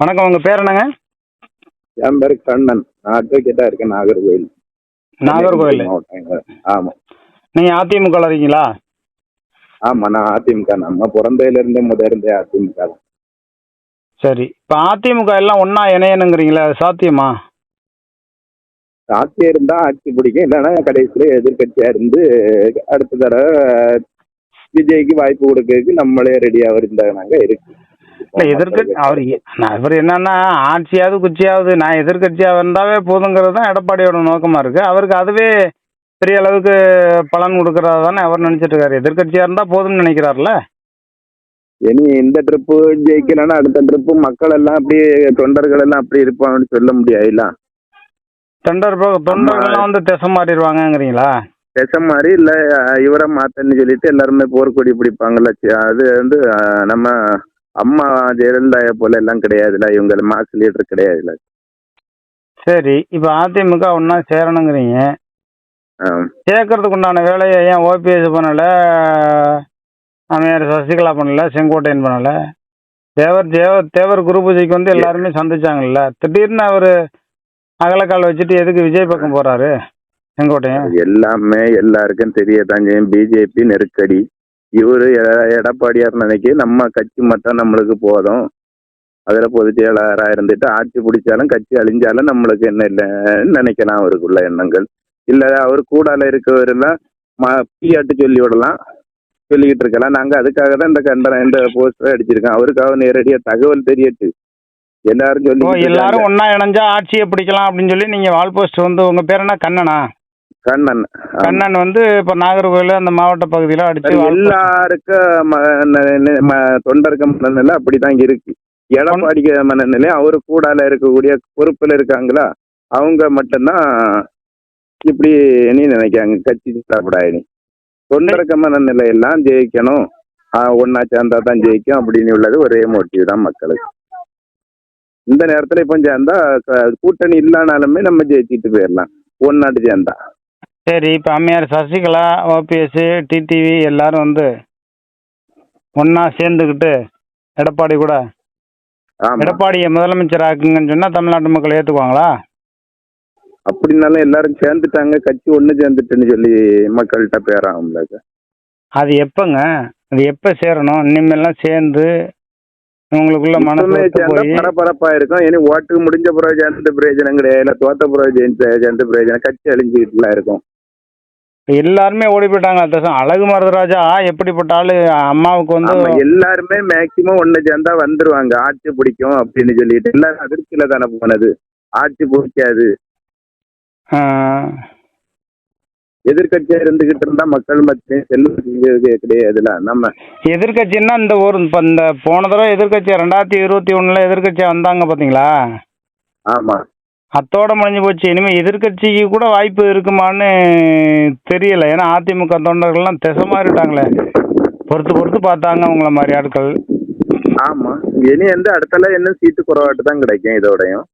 வணக்கம் உங்க பேர் என்னங்க? என் பேரு கண்ணன். நான் அட்வொகேட்டா இருக்கேன் நாகர்கோவில். நாகர்கோவில். ஆமா. நீங்க அதிமுக இருக்கீங்களா? ஆமா நான் அதிமுக நம்ம பிறந்ததுல இருந்தே முத இருந்தே அதிமுக. சரி. இப்போ அதிமுக எல்லாம் ஒண்ணா இணையணுங்கிறீங்களா அது சாத்தியமா? ஆட்சி இருந்தா ஆட்சி பிடிக்கும். இல்லைன்னா கடைசியில எதிர்க்கட்சியா இருந்து அடுத்த தடவை விஜய்க்கு வாய்ப்பு கொடுக்கறதுக்கு நம்மளே ரெடியா இருந்தாங்க இருக்கு இல்லை எதிர்கட்சி அவர் இவர் என்னன்னா ஆட்சியாவது குச்சியாவது நான் எதிர்கட்சியாக இருந்தாவே போதுங்கிறது தான் எடப்பாடியோட நோக்கமா இருக்கு. அவருக்கு அதுவே பெரிய அளவுக்கு பலன் கொடுக்கறதா தானே அவர் நினைச்சிட்டு இருக்காரு எதிர்கட்சியா இருந்தா போதும்னு நினைக்கிறாருல இனி இந்த ட்ரிப்பு ஜெயிக்கலன்னா அடுத்த ட்ரிப்பு மக்கள் எல்லாம் அப்படி தொண்டர்கள் எல்லாம் அப்படி இருப்பாங்கன்னு சொல்ல முடியாதுல்ல தொண்டர் தொண்டர்கள்லாம் வந்து திசை மாறிடுவாங்கங்கிறீங்களா? பேச மாதிரி இல்ல இவரை மாத்தன்னு சொல்லிட்டு எல்லாருமே போர்க்கொடி பிடிப்பாங்கல்ல அது வந்து நம்ம அம்மா ஜெயலலிதா போல எல்லாம் கிடையாதுல்ல இவங்க மாஸ் லீடர் கிடையாதுல்ல சரி இப்போ அதிமுக ஒன்றா சேரணுங்கிறீங்க. சேர்க்கறதுக்கு உண்டான வேலையை ஏன் ஓபிஎஸ் பண்ணல? அம்மையார் சசிகலா பண்ணல செங்கோட்டையன் பண்ணல? தேவர் தேவர் தேவர் குரு பூஜைக்கு வந்து எல்லாருமே சந்திச்சாங்கல்ல. திடீர்னு அவர் அகலக்கால் வச்சுட்டு எதுக்கு விஜய் பக்கம் போறாரு? செங்கோட்டையன்? எல்லாமே எல்லாருக்கும் தெரியத்தான் செய்யும் பிஜேபி நெருக்கடி. இவரு எடப்பாடியார் நினைக்க நம்ம கட்சி மட்டும் நம்மளுக்கு போதும். அதுல பொதுச் செயலாளரா இருந்துட்டு ஆட்சி பிடிச்சாலும் கட்சி அழிஞ்சாலும் நம்மளுக்கு என்ன இல்லைன்னு நினைக்கலாம் அவருக்குள்ள எண்ணங்கள். இல்ல அவர் கூடால இருக்கவரெல்லாம் பிஆட்டு சொல்லி விடலாம் சொல்லிக்கிட்டு இருக்கலாம். நாங்க அதுக்காக தான் இந்த கண்டனம் இந்த போஸ்டர் அடிச்சிருக்கோம். அவருக்காக நேரடியா தகவல் தெரியட்டு. எல்லாரும் சொல்லி எல்லாரும் ஒண்ணா இணைஞ்சா ஆட்சியை பிடிக்கலாம் அப்படின்னு சொல்லி நீங்க வால் போஸ்ட் வந்து உங்க பேர் என்ன? கண்ணனா? கண்ணன். கண்ணன் வந்து இப்ப நாகர்கோவில் அந்த மாவட்ட பகுதியில அடிச்சு எல்லாருக்கும் தொண்டர்க்க மனநிலை அப்படிதான் இருக்கு. எடப்பாடிக்கு மனநிலை அவரு கூடால இருக்கக்கூடிய பொறுப்புல இருக்காங்களா? அவங்க மட்டும்தான் இப்படி நீ நினைக்காங்க கட்சி சாப்பிடாயினி தொண்டர்க்க மனநிலை எல்லாம் ஜெயிக்கணும். ஒன்னா சேர்ந்தா தான் ஜெயிக்கும் அப்படின்னு உள்ளது ஒரே மோட்டிவ் தான் மக்களுக்கு. இந்த நேரத்துல இப்போ சேர்ந்தா கூட்டணி இல்லைனாலுமே நம்ம ஜெயிச்சிட்டு போயிடலாம். ஒன்னாட்டு சேர்ந்தா. சரி இப்போ அம்மையார் சசிகலா ஓபிஎஸ் டிடிவி எல்லாரும் வந்து ஒண்ணா சேர்ந்துக்கிட்டு எடப்பாடி கூட. எடப்பாடியை முதலமைச்சர் ஆக்குங்கன்னு சொன்னா தமிழ்நாட்டு மக்கள் ஏத்துக்குவாங்களா? அப்படின்னாலும் எல்லாரும் சேர்ந்துட்டாங்க கட்சி ஒண்ணு சேர்ந்துட்டுன்னு சொல்லி மக்கள்கிட்ட பேராகும்ல அது. எப்பங்க? அது எப்ப சேரணும்? இனிமேல்லாம் சேர்ந்து உங்களுக்குள்ள மனசு பரபரப்பா இருக்கும் இனி ஓட்டு முடிஞ்ச பிறகு சேர்ந்த பிரயோஜனம் கிடையாது. தோத்த பிறகு சேர்ந்த பிரயோஜனம். கட்சி அழிஞ்சுக்கிட்டுலாம் இருக்கும். எல்லாருமே ஓடி போயிட்டாங்க. அத்தசம் அழகு மருதராஜா எப்படிப்பட்ட ஆளு அம்மாவுக்கு வந்து எல்லாருமே மேக்சிமம் ஒண்ணு சேர்ந்தா வந்துருவாங்க. ஆட்சி பிடிக்கும் அப்படின்னு சொல்லிட்டு. எல்லாரும் அதிர்ச்சியில தானே போனது. ஆட்சி பிடிக்காது. ஆஹ், எதிர்க்கட்சியா இருந்துகிட்டு இருந்தா மக்கள் மத்தியும் செல்வது கிடையாதுல நம்ம எதிர்க்கட்சின்னா இந்த ஒரு இப்போ இந்த போன தடவை எதிர்க்கட்சி ரெண்டாயிரத்தி இருபத்தி ஒண்ணுல எதிர்க்கட்சியா வந்தாங்க பாத்தீங்களா? ஆமா. அத்தோட முடிஞ்சு போச்சு. இனிமே எதிர்க்கட்சிக்கு கூட வாய்ப்பு இருக்குமான்னு தெரியல. ஏன்னா அதிமுக தொண்டர்கள்லாம் திசை மாறிட்டாங்களே. பொறுத்து பொறுத்து பார்த்தாங்க உங்கள மாதிரி ஆட்கள். ஆமா. இனி வந்து அடுத்தல என்ன சீட்டு குறைவாட்டு தான் கிடைக்கும் இதோடையும்.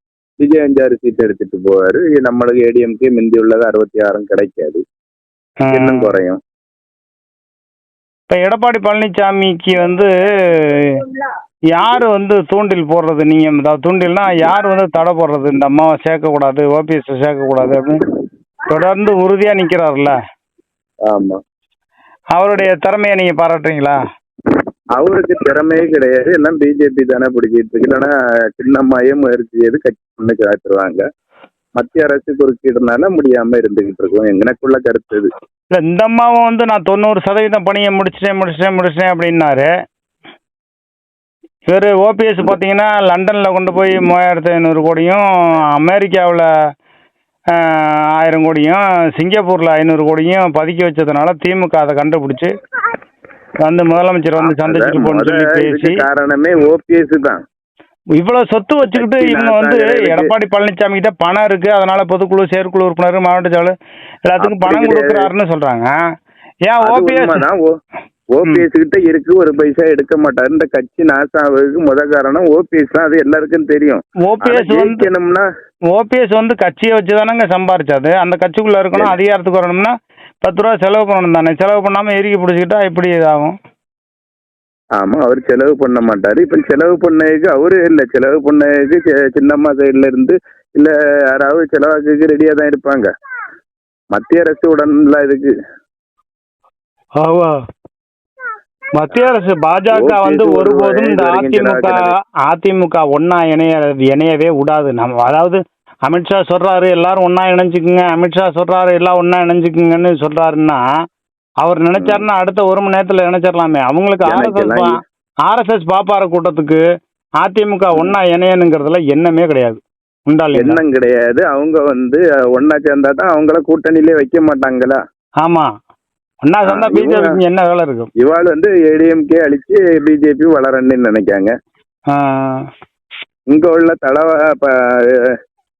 விஜய் அஞ்சாறு சீட் எடுத்துட்டு போவாரு. நம்மளுக்கு ஏடிஎம்கே மிந்தி உள்ளது அறுபத்தி ஆறும் கிடைக்காது. இன்னும் குறையும். இப்போ எடப்பாடி பழனிசாமிக்கு வந்து யார் வந்து தூண்டில் போடுறது? நீங்கள் தூண்டில்னா யார் வந்து தடை போடுறது? இந்த அம்மாவை சேர்க்கக்கூடாது ஓபிஎஸ் சேர்க்கக்கூடாது அப்படின்னு தொடர்ந்து உறுதியாக நிற்கிறாருல்ல ஆமா. அவருடைய திறமையை நீங்கள் பாராட்டுறீங்களா? அவருக்கு திறமையே கிடையாது. எல்லாம் பிஜேபி தானே பிடிச்சிட்டு இருக்கு. இல்லைன்னா சின்னம்மாயே முயற்சி செய்து கட்சி பண்ணு காட்டுருவாங்க மத்திய அரசு குறுக்கிடுறதுனால முடியாம இருந்துகிட்டு இருக்கோம். எனக்குள்ள கருத்து இது. இல்லை இந்த அம்மாவும் வந்து நான் தொண்ணூறு சதவீதம் பணியை முடிச்சிட்டேன் முடிச்சிட்டேன் முடிச்சிட்டேன் அப்படின்னாரு. இவர் ஓபிஎஸ் பார்த்தீங்கன்னா லண்டனில் கொண்டு போய் மூவாயிரத்து ஐநூறு கோடியும் அமெரிக்காவில் ஆயிரம் கோடியும் சிங்கப்பூரில் ஐநூறு கோடியும் பதுக்கி வச்சதுனால திமுக அதை கண்டுபிடிச்சி வந்து முதலமைச்சர் வந்து சந்திச்சுட்டு போன்னு சொல்லி பேசி காரணமே ஓபிஎஸ் தான். இவ்வளவு சொத்து வச்சுக்கிட்டு இவங்க வந்து எடப்பாடி பழனிசாமி கிட்ட பணம் இருக்கு அதனால பொதுக்குழு செயற்குழு உறுப்பினர் மாவட்ட செயலர் எல்லாத்துக்கும் பணம். கொடுக்குறாருன்னு சொல்றாங்க. ஏன் ஓபிஎஸ் ஓபிஎஸ் கிட்ட இருக்கு ஒரு பைசா எடுக்க மாட்டாரு. இந்த கட்சி நாசாவுக்கு முத காரணம் ஓபிஎஸ் தான். அது எல்லாருக்கும் தெரியும். ஓபிஎஸ் ஜெயிக்கணும்னா ஓபிஎஸ் வந்து கட்சியை வச்சு தானங்க சம்பாரிச்சாது. அந்த கட்சிக்குள்ள இருக்கணும் அதிகாரத்துக்கு வரணும்னா பத்து ரூபா செலவு பண்ணணும் தானே. செலவு பண்ணாம எரிக்கி பிடிச்சிக்கிட்டா எப்படி இதாகும்? ஆமா அவர் செலவு பண்ண மாட்டாரு. இப்ப செலவு பண்ணதுக்கு அவரு இல்ல. செலவு பண்ணதுக்கு சின்னம்மா சைடுல இருந்து இல்ல யாராவது செலவாக்கு ரெடியா தான் இருப்பாங்க. மத்திய அரசு உடன்ல இதுக்கு ஆமா மத்திய அரசு பாஜக வந்து ஒரு ஒருபோதும் இந்த அதிமுக. அதிமுக ஒன்னா இணைய இணையவே விடாது. நம்ம அதாவது அமித்ஷா சொல்றாரு எல்லாரும் ஒன்னா இணைஞ்சுக்குங்க. அமித்ஷா சொல்றாரு எல்லாம் ஒன்னா இணைஞ்சுக்குங்கன்னு சொல்றாருன்னா அவர் நினைச்சாருன்னா அடுத்த ஒரு மணி நேரத்துல இணைச்சிடலாமே அவங்களுக்கு ஆர்எஸ்எஸ். ஆர்எஸ்எஸ் பாப்பார கூட்டத்துக்கு அதிமுக ஒன்னா இணையனுங்கிறதுல எண்ணமே கிடையாது. உண்டா இல்லைங்களா? எண்ணம் கிடையாது. அவங்க வந்து ஒண்ணா சேர்ந்தா தான் அவங்கள கூட்டணியிலே வைக்க மாட்டாங்களா? ஆமா. ஒன்னா சேர்ந்தா பிஜேபிக்கு என்ன வேலை இருக்கும் இவாள் வந்து ஏடிஎம்கே அழிச்சு பிஜேபி வளரன்னு நினைக்காங்க. இங்க உள்ள தலவா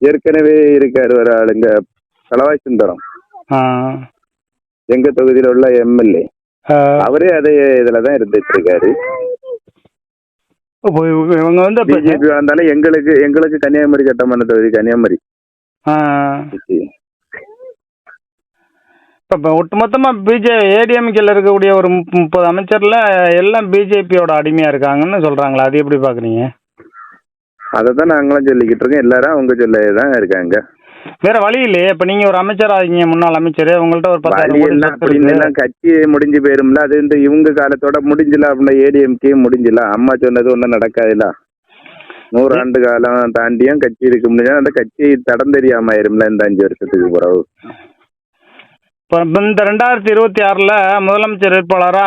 ஏற்கனவே இருக்காரு ஒரு ஆளுங்க. தலவாய் சுந்தரம். எங்க தொகுதியில உள்ள எம்எல்ஏ. அவரே அதே இதுலதான் இருந்துட்டு இருக்காரு இவங்க வந்து பிஜேபி வந்தாலும் எங்களுக்கு எங்களுக்கு கன்னியாகுமரி சட்டமன்ற தொகுதி கன்னியாகுமரி. இப்ப இப்ப ஒட்டுமொத்தமா பிஜே ஏடிஎம்கேல இருக்கக்கூடிய ஒரு முப்ப- முப்பது அமைச்சர்ல எல்லாம் பிஜேபியோட அடிமையா இருக்காங்கன்னு சொல்றாங்களா? அது எப்படி பாக்குறீங்க? அதை தான் நாங்களும் சொல்லிக்கிட்டு இருக்கோம். எல்லாரும் அவங்க சொல்லதான் இருக்காங்க. வேற வழி இல்லையே. இப்ப நீங்க ஒரு அமைச்சர் ஆகீங்க முன்னாள் அமைச்சர். உங்கள்ட்ட ஒரு பத்தாயிரம் கட்சி முடிஞ்சு போயிரும்ல. அது இந்த இவங்க காலத்தோட முடிஞ்சல அப்படின்னா ஏடிஎம்கே முடிஞ்சல. அம்மா சொன்னது ஒன்றும் நடக்காதுல. நூறு ஆண்டு காலம் தாண்டியும் கட்சி இருக்க முடியாது அந்த கட்சி தடம் தெரியாம ஆயிரும்ல இந்த அஞ்சு வருஷத்துக்கு பிறகு. இப்ப இந்த ரெண்டாயிரத்தி இருபத்தி ஆறுல முதலமைச்சர் வேட்பாளரா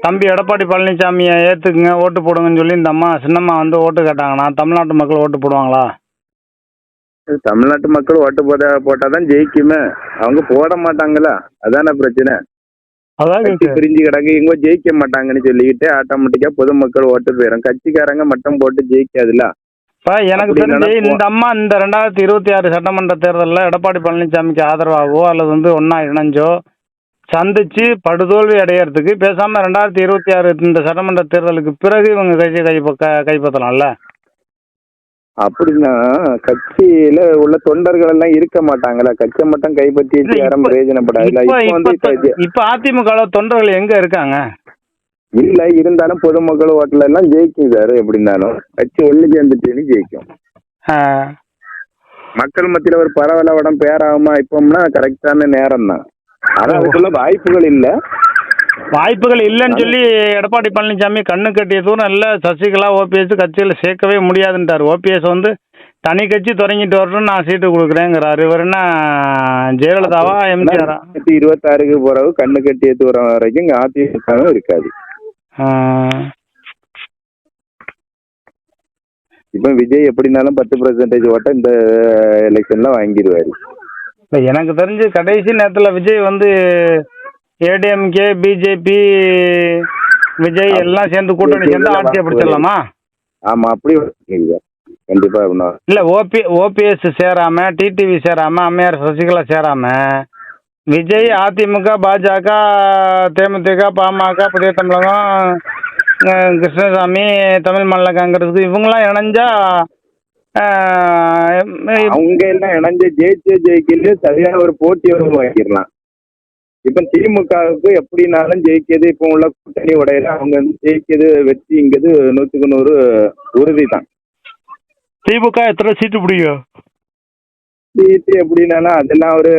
தம்பி எடப்பாடி பழனிசாமியை ஏத்துக்குங்க ஓட்டு போடுங்கன்னு சொல்லி இந்த அம்மா சின்னம்மா வந்து ஓட்டு கேட்டாங்கன்னா தமிழ்நாட்டு மக்கள் ஓட்டு போடுவாங்களா? தமிழ்நாட்டு மக்கள் ஓட்டு போட போட்டாதான் ஜெயிக்குமே. அவங்க போட மாட்டாங்களா? அதானே பிரச்சனை. அதான் கட்சி பிரிஞ்சு கிடக்கு இவங்க ஜெயிக்க மாட்டாங்கன்னு சொல்லிக்கிட்டு ஆட்டோமேட்டிக்கா பொதுமக்கள் ஓட்டு போயிடும் கட்சிக்காரங்க மட்டும் போட்டு ஜெயிக்காதுல எனக்கு தெரிஞ்சு. இந்த அம்மா இந்த ரெண்டாயிரத்தி இருபத்தி ஆறு சட்டமன்ற தேர்தலில் எடப்பாடி பழனிசாமிக்கு ஆதரவாகவோ அல்லது வந்து ஒன்னா இணைஞ்சோ சந்திச்சு படுதோல்வி அடையறதுக்கு பேசாம ரெண்டாயிரத்தி இருபத்தி ஆறு இந்த சட்டமன்ற தேர்தலுக்கு பிறகு இவங்க கட்சியை கை கைப்பற்றலாம்ல அப்படின்னா கட்சியில உள்ள தொண்டர்கள் எல்லாம் இருக்க மாட்டாங்களா? கட்சியை மட்டும் கைப்பற்றி யாரும் பிரயோஜனப்படாதுல இப்ப வந்து இப்ப அதிமுக தொண்டர்கள் எங்க இருக்காங்க? இல்ல இருந்தாலும் பொதுமக்கள் ஓட்டுல எல்லாம் ஜெயிக்கும் சார் எப்படின்னாலும் கட்சி ஒண்ணு சேர்ந்துட்டு ஜெயிக்கும். மக்கள் மத்தியில ஒரு பரவலவடம் பேராகுமா இப்போம்னா கரெக்டான நேரம் தான் ஆனா அதுக்குள்ள வாய்ப்புகள் இல்ல. வாய்ப்புகள் இல்லைன்னு சொல்லி எடப்பாடி பழனிசாமி கண்ணு கட்டிய தூரம் இல்லை. சசிகலா ஓபிஎஸ் கட்சியில் சேர்க்கவே முடியாதுன்ட்டார். ஓபிஎஸ் வந்து தனி கட்சி தொடங்கிட்டு வரட்டும் நான் சீட்டு கொடுக்குறேங்கிறாரு. இவர் என்ன ஜெயலலிதாவா எம்ஜிஆரா? இருபத்தாறுக்கு பிறகு கண்ணு கட்டிய தூரம் வரைக்கும் இங்க அதிமுகவும் இருக்காது. இப்ப விஜய் எப்படினாலும் பத்து பர்சன்டேஜ் ஓட்ட இந்த எலெக்ஷன்ல வாங்கிடுவாரு. எனக்கு தெரிஞ்சு கடைசி நேரத்தில் விஜய் வந்து ஏடிஎம்கே பிஜேபி விஜய் எல்லாம் சேர்ந்து கூட்டணி சேர்ந்து ஆட்சியை பிடிச்சிடலாமா? ஆமா அப்படி கண்டிப்பா இல்லை ஓபி ஓபிஎஸ் சேராம டிடிவி சேராம அம்மையார் சசிகலா சேராம விஜய் அதிமுக பாஜக தேமுதிக பாமக புதிய தமிழகம் கிருஷ்ணசாமி தமிழ் மாநில காங்கிரஸ் இவங்கெல்லாம் இணைஞ்சா அவங்க எல்லாம் இணைஞ்சு ஜெயிச்சு ஜெயிக்கல சரியான ஒரு போட்டியை உருவாக்கிடலாம் இப்ப திமுகவுக்கு எப்படினாலும் ஜெயிக்கிறது இப்போ உள்ள கூட்டணி உடையில அவங்க ஜெயிக்கிறது வெற்றிங்கிறது நூத்துக்கு நூறு உறுதி தான் திமுக எத்தனை சீட்டு பிடிக்கும்? சீட்டு எப்படின்னாலும் அதெல்லாம் ஒரு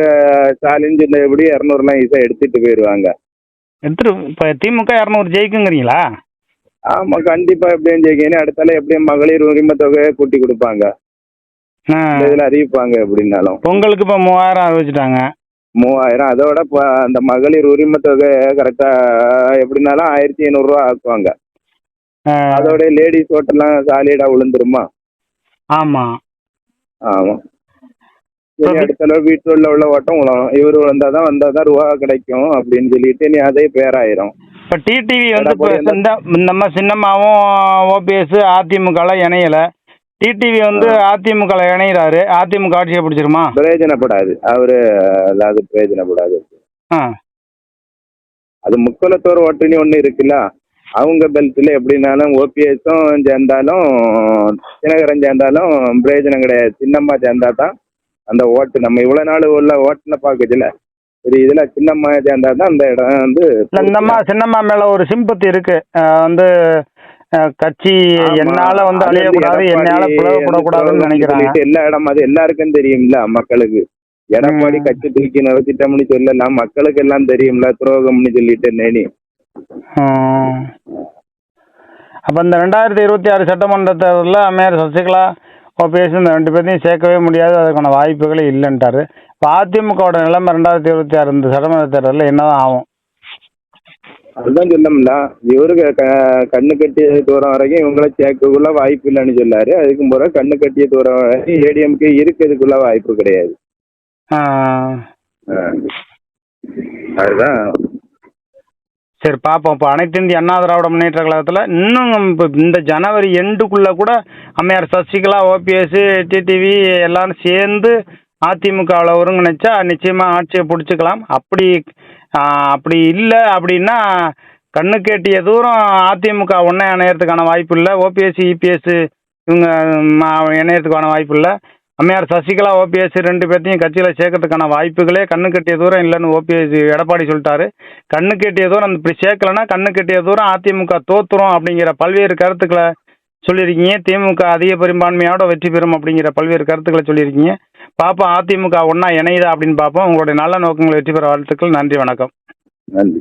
ஸ்டாலின் சொன்ன எப்படி இரநூறுலாம் ஈஸா எடுத்துட்டு போயிடுவாங்க. எடுத்துட்டு இப்போ திமுக இரநூறு ஜெயிக்குங்கிறீங்களா? ஆமா கண்டிப்பா எப்படியும் ஜெயிக்கணும் அடுத்தால எப்படியும் மகளிர் உரிமை தொகையை கூட்டி கொடுப்பாங்க. இதுல அறிவிப்பாங்க எப்படின்னாலும். பொங்கலுக்கு இப்போ மூவாயிரம் அறிவிச்சிட்டாங்க மூவாயிரம். அதோட அந்த மகளிர் உரிமை தொகை கரெக்டா எப்படின்னாலும் ஆயிரத்தி ஐநூறுரூவா ஆக்குவாங்க. அதோட லேடிஸ் ஓட்டெல்லாம் சாலிடா விழுந்துருமா? ஆமா. ஆமா. சரி அடுத்த தடவை வீட்டுல உள்ள ஓட்டம் உழும் இவரு வந்தாதான் வந்தாதான் ரூபா கிடைக்கும் அப்படின்னு சொல்லிட்டு நீ அதே பேராயிரும் இப்போ டிடிவி வந்து இந்த நம்ம சின்னம்மாவும் ஓபிஎஸ் அதிமுகலாம் இணையல. டிடிவி வந்து அதிமுக இணையிறாரு. அதிமுக ஆட்சியை பிடிச்சிருமா? பிரயோஜனப்படாது. அவரு அதாவது பிரயோஜனப்படாது. அது முக்குலத்தோர் ஓட்டுன்னு ஒண்ணு இருக்குல்ல. அவங்க பெல்ட்ல எப்படின்னாலும் ஓபிஎஸும் சேர்ந்தாலும் தினகரன் சேர்ந்தாலும் பிரயோஜனம் கிடையாது. சின்னம்மா சேர்ந்தா தான் அந்த ஓட்டு. நம்ம இவ்வளவு நாள் உள்ள ஓட்டுன பாக்குச்சுல ஒரு இதுல சின்னம்மா சேர்ந்தா தான் அந்த இடம் வந்து அம்மா சின்னம்மா மேல ஒரு சிம்பத்தி இருக்கு. வந்து கட்சி. என்னால வந்து அழியக்கூடாது என்னால துரோகம்னு நினைக்கிறாங்க எல்லா இடம் அது எல்லாருக்கும் தெரியும்ல மக்களுக்கு எடப்பாடி. கட்சி தூக்கி நிறுத்திட்டோம்னு சொல்லலாம் மக்களுக்கு எல்லாம் தெரியும்ல துரோகம்னு சொல்லிட்டு நேனி. அப்ப இந்த ரெண்டாயிரத்தி இருபத்தி ஆறு சட்டமன்ற தேர்தலில் அம்மையார் சசிகலா ஓபிஎஸ் இந்த ரெண்டு பேர்த்தையும் சேர்க்கவே முடியாது அதுக்கான வாய்ப்புகளே இல்லைன்ட்டாரு இப்போ அதிமுகவோட நிலைமை ரெண்டாயிரத்தி இருபத்தி ஆறு இந்த சட்டமன்ற தேர்தலில் என்னதான் ஆகும் அதுதான் சொல்லம்ல இவருக்கு க- கண்ணு கட்டிய தூரம் வரைக்கும் இவங்கள சேர்க்கக்குள்ள வாய்ப்பு இல்லைன்னு சொல்லாரு அதுக்கும் பிறகு கண்ணு கட்டிய தூரம் வரைக்கும் ஏடிஎம்கே இருக்கிறதுக்குள்ள வாய்ப்பு கிடையாது. அதுதான். சரி பார்ப்போம் இப்போ அனைத்து இந்திய அண்ணா திராவிட முன்னேற்ற கழகத்தில் இன்னும் இப்போ இந்த ஜனவரி எண்டுக்குள்ளே கூட அம்மையார் சசிகலா ஓபிஎஸ் டிடிவி எல்லாரும் சேர்ந்து அதிமுகவில் ஒருங்கிணைச்சா நிச்சயமாக ஆட்சியை பிடிச்சிக்கலாம். அப்படி அப்படி இல்லை அப்படின்னா கண்ணு கேட்டிய தூரம் அதிமுக ஒன்றே இணையறதுக்கான வாய்ப்பு இல்லை ஓபிஎஸ் இபிஎஸ் இவங்க இணையறதுக்கான வாய்ப்பு இல்லை அம்மையார் சசிகலா ஓபிஎஸ் ரெண்டு பேர்த்தையும் கட்சியில் சேர்க்கறதுக்கான வாய்ப்புகளே கண்ணு கட்டிய தூரம் இல்லைன்னு ஓபிஎஸ் எடப்பாடி சொல்லிட்டாரு. கண்ணு கட்டிய தூரம் அந்த இப்படி சேர்க்கலன்னா கண்ணு கட்டிய தூரம் அதிமுக தோத்துரும் அப்படிங்கிற பல்வேறு கருத்துக்களை சொல்லியிருக்கீங்க. திமுக அதிக பெரும்பான்மையோட வெற்றி பெறும் அப்படிங்கிற பல்வேறு கருத்துக்களை சொல்லியிருக்கீங்க. பார்ப்போம் அதிமுக ஒன்றா இணையுதா அப்படின்னு பார்ப்போம் உங்களுடைய நல்ல நோக்கங்களை வெற்றி பெற வாழ்த்துக்கள். நன்றி வணக்கம். நன்றி.